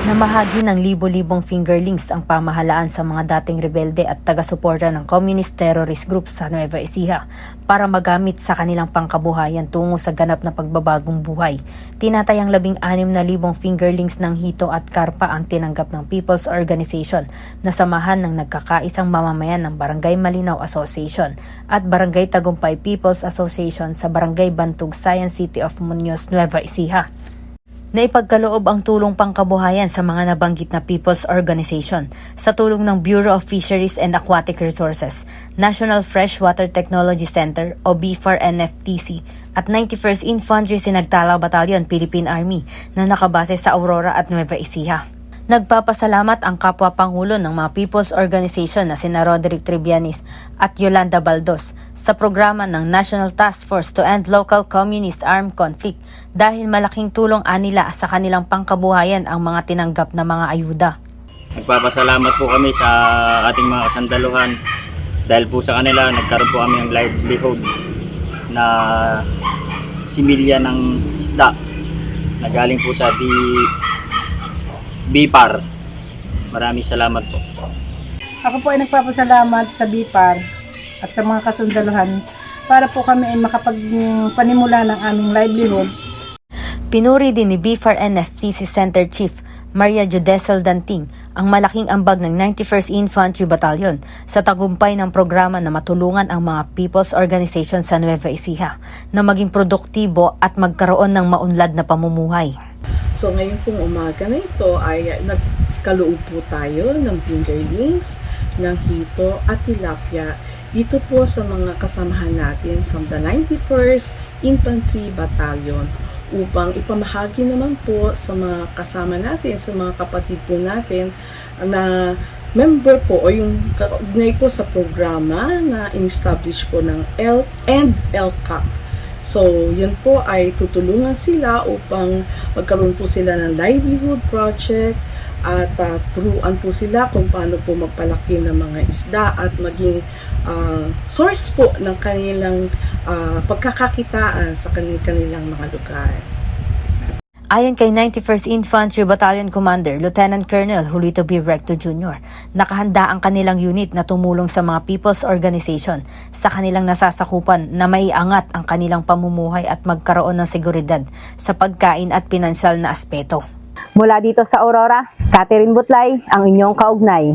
Namahagi ng libo-libong fingerlings ang pamahalaan sa mga dating rebelde at taga-suporta ng communist terrorist group sa Nueva Ecija para magamit sa kanilang pangkabuhayan tungo sa ganap na pagbabagong buhay. Tinatayang labing anim na libong fingerlings ng Hito at Karpa ang tinanggap ng People's Organization na samahan ng nagkakaisang mamamayan ng Barangay Malinaw Association at Barangay Tagumpay People's Association sa Barangay Bantug, Science City of Muñoz, Nueva Ecija na ipagkaloob ang tulong pangkabuhayan sa mga nabanggit na people's organization sa tulong ng Bureau of Fisheries and Aquatic Resources, National Freshwater Technology Center o BFAR-NFTC at 91st Infantry Sinagtala Battalion Philippine Army na nakabase sa Aurora at Nueva Ecija. Nagpapasalamat ang kapwa Pangulo ng mga people's organization na sina Roderick Tribianis at Yolanda Baldos sa programa ng National Task Force to End Local Communist Armed Conflict dahil malaking tulong anila sa kanilang pangkabuhayan ang mga tinanggap na mga ayuda. Nagpapasalamat po kami sa ating mga kasandaluhan dahil po sa kanila nagkaroon po kami ng livelihood na similya ng isda na galing po sa di Bipar. Maraming salamat po. Ako po ay nagpapasalamat sa BIPAR at sa mga kasundaluhan para po kami ay makapagpanimula ng aming livelihood Pinuri din ni BFAR NFTC Center Chief Maria Judesel Danting ang malaking ambag ng 91st Infantry Battalion sa tagumpay ng programa na matulungan ang mga people's organization sa Nueva Ecija na maging produktibo at magkaroon ng maunlad na pamumuhay. So ngayon pong umaga na ito ay nagkaloob po tayo ng fingerlings, ng hito at tilapia dito po sa mga kasamahan natin from the 91st Infantry Battalion upang ipamahagi naman po sa mga kasama natin, sa mga kapatid po natin na member po o yung kaugnay po sa programa na in-establish po ng L and LCAP. So, yun po ay tutulungan sila upang magkaroon po sila ng livelihood project at uh, turuan po sila kung paano po magpalaki ng mga isda at maging ah, source po ng kanilang ah, pagkakakitaan sa kanilang mga lugar. Ayon kay 91st Infantry Battalion Commander Lieutenant Colonel Julito B. Recto Jr., nakahanda ang kanilang unit na tumulong sa mga people's organization sa kanilang nasasakupan na maiangat ang kanilang pamumuhay at magkaroon ng seguridad sa pagkain at pinansyal na aspeto. Mula dito sa Aurora, Catherine Butlay, ang inyong kaugnay.